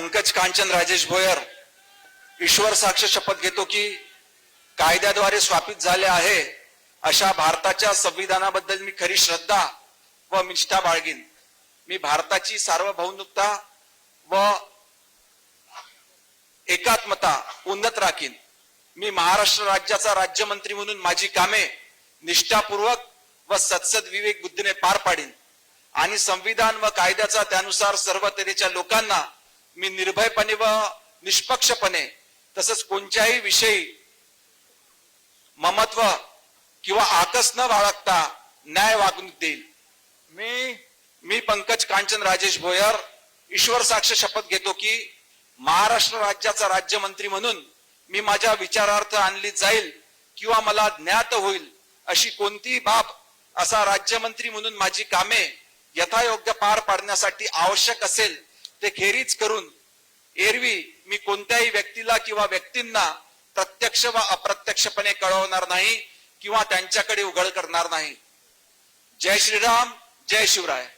पंकज कांचन राजेश भोयर ईश्वर साक्ष शपथ घेतो की कायद्याद्वारे स्वापित झाले आहे अशा भारताच्या संविधानाबद्दल मी खरी श्रद्धा व निष्ठा बाळगीन. मी भारताची सार्वभौमिकता व एकात्मता उन्नत राखीन. मी महाराष्ट्र राज्याचा राज्यमंत्री म्हणून माझी कामे निष्ठापूर्वक व सत्सद विवेक बुद्धीने पार पाडीन. आणि संविधान व कायद्याचा त्यानुसार सर्व तऱ्हेच्या लोकांना मी निर्भयपणे व निष्पक्षपणे तसंच कोणत्याही विषयी ममत्व किंवा आकस न बाळगता न्याय वागणूक देईल. मी मी पंकज कांचन राजेश भोयर ईश्वर साक्ष शपथ घेतो की महाराष्ट्र राज्याचा राज्यमंत्री म्हणून मी माझ्या विचारार्थ आणली जाईल किंवा मला ज्ञात होईल अशी कोणतीही बाब असा राज्यमंत्री म्हणून माझी कामे यथायोग्य पार पाडण्यासाठी आवश्यक असेल ते खेरीज करून एरवी मी कोणत्याही व्यक्तीला किंवा व्यक्तींना प्रत्यक्ष व अप्रत्यक्षपणे कळवणार नाही किंवा त्यांच्याकडे उघड करणार नाही. जय श्रीराम जय शिवराय.